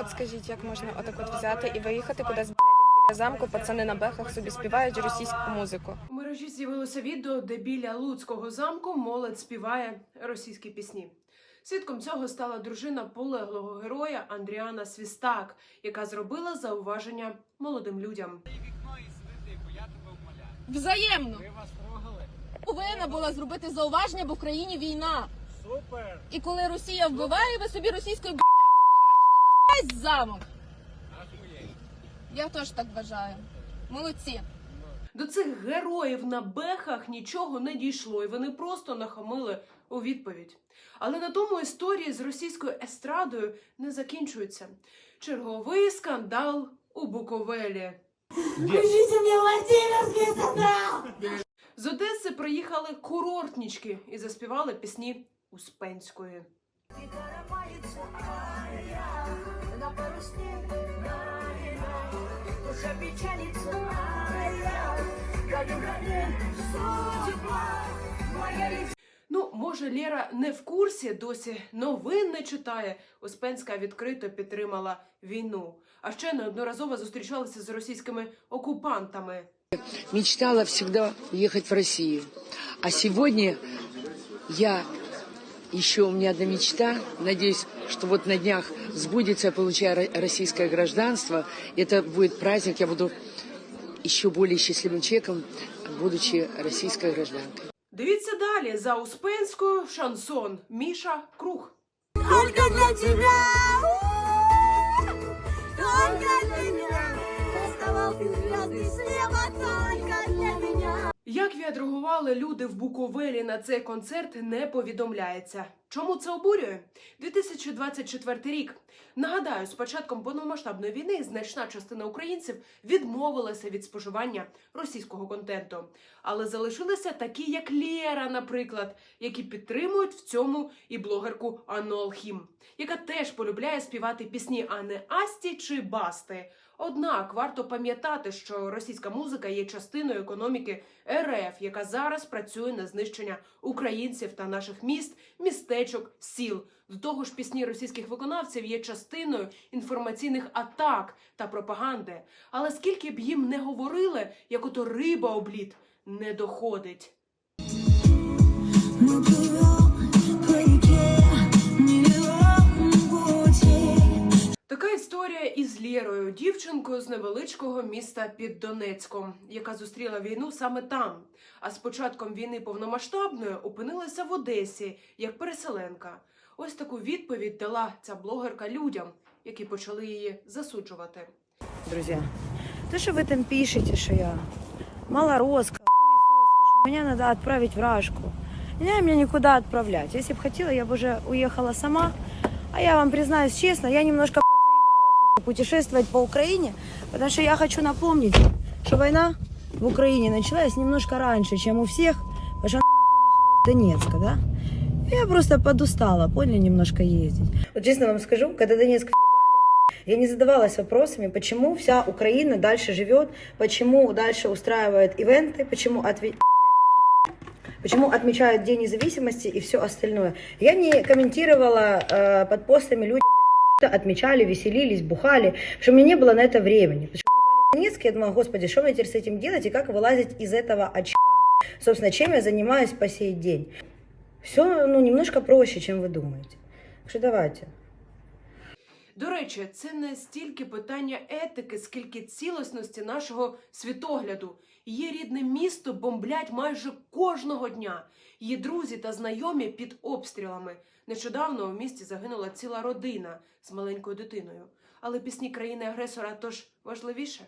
От скажіть, як можна отак от взяти і виїхати кудись блядь, біля замку, пацани на бехах собі співають російську музику. У мережі з'явилося відео, де біля Луцького замку молодь співає російські пісні. Свідком цього стала дружина полеглого героя Андріана Свістак, яка зробила зауваження молодим людям. Взаємно. Повинна була зробити зауваження, бо в країні війна. Супер! І коли Росія вбиває, ви собі російською бродягу херачите на весь замок. Я теж так вважаю. Молодці. До цих героїв на бехах нічого не дійшло, і вони просто нахамили у відповідь. Але на тому історії з російською естрадою не закінчуються. Черговий скандал у Буковелі. Покажите мне Владимирский централ! З Одеси приїхали курортнічки і заспівали пісні Успенської. Ну, може, Лєра не в курсі досі новин не читає. Успенська відкрито підтримала війну, а ще неодноразово зустрічалася з російськими окупантами. мечтала всегда уехать в Россию. А сегодня я еще у меня одна мечта. Надеюсь, что вот на днях сбудется, я получаю ро- российское гражданство. Это будет праздник, я буду еще более счастливым человеком, будучи российской гражданкой. Дивіться далі за Успенською шансон Міша Круг. Только для тебя Только для меня Доставал ты звезды с неба Только для меня Як відреагували люди в Буковелі на цей концерт, не повідомляється. Чому це обурює? 2024 рік. Нагадаю, з початком повномасштабної війни значна частина українців відмовилася від споживання російського контенту. Але залишилися такі, як Лєра, наприклад, які підтримують в цьому і блогерку Анну яка теж полюбляє співати пісні а не Асті чи Басти. Однак варто пам'ятати, що російська музика є частиною економіки РФ, яка зараз працює на знищення українців та наших міст, містечок, сіл. До того ж, пісні російських виконавців є частиною інформаційних атак та пропаганди. Але скільки б їм не говорили, як ото риба облід не доходить. історія із Лєрою, дівчинкою з невеличкого міста під Донецьком, яка зустріла війну саме там. А з початком війни повномасштабної опинилася в Одесі як переселенка. Ось таку відповідь дала ця блогерка людям, які почали її засуджувати. друзья. То, что вы там пишете, что я малоросска, хуесоска, что меня надо отправить в Рашку. Не надо меня никуда отправлять. Если бы хотела, я бы уже уехала сама. А я вам признаюсь честно, я немножко подзаебалась уже путешествовать по Украине, потому что я хочу напомнить, что война в Украине началась немножко раньше, чем у всех, потому что она нахуй началась с Донецка, да? Я просто подустала, поняли, немножко ездить. Вот честно вам скажу, когда Донецк я не задавалась вопросами, почему вся Украина дальше живет, почему дальше устраивает ивенты, почему, отве- почему отмечают День независимости и все остальное. Я не комментировала э, под постами людям, блядь, которые отмечали, веселились, бухали, потому что у меня не было на это времени. Потому что ебали Донецк, я думала, господи, что мне теперь с этим делать и как вылазить из этого очка. Собственно, чем я занимаюсь по сей день. Все ну, немножко проще, чем вы думаете. Так что давайте. До речі, це не стільки питання етики, скільки цілісності нашого світогляду. Її рідне місто бомблять майже кожного дня. Її друзі та знайомі під обстрілами. Нещодавно в місті загинула ціла родина з маленькою дитиною. Але пісні країни-агресора тож важливіше.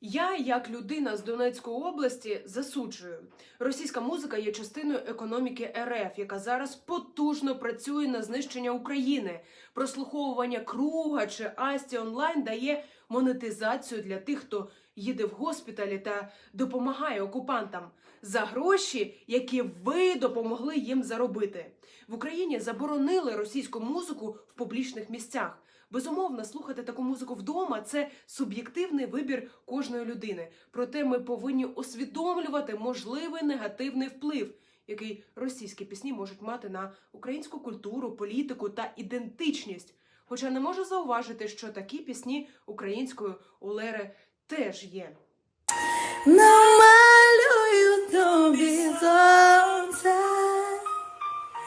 Я, як людина з Донецької області, засуджую. Російська музика є частиною економіки РФ, яка зараз потужно працює на знищення України. Прослуховування круга чи Асті онлайн дає монетизацію для тих, хто їде в госпіталі та допомагає окупантам за гроші, які ви допомогли їм заробити. В Україні заборонили російську музику в публічних місцях. Безумовно, слухати таку музику вдома це суб'єктивний вибір кожної людини. Проте ми повинні усвідомлювати можливий негативний вплив, який російські пісні можуть мати на українську культуру, політику та ідентичність. Хоча не можу зауважити, що такі пісні українською у Лери теж є. Намалюю тобі сонце.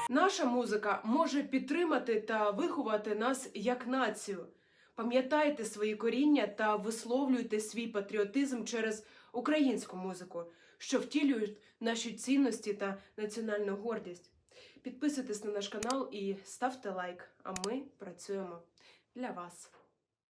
Наша музика може підтримати та виховати нас як націю. Пам'ятайте свої коріння та висловлюйте свій патріотизм через українську музику, що втілюють наші цінності та національну гордість. Підписуйтесь на наш канал і ставте лайк, а ми працюємо для вас.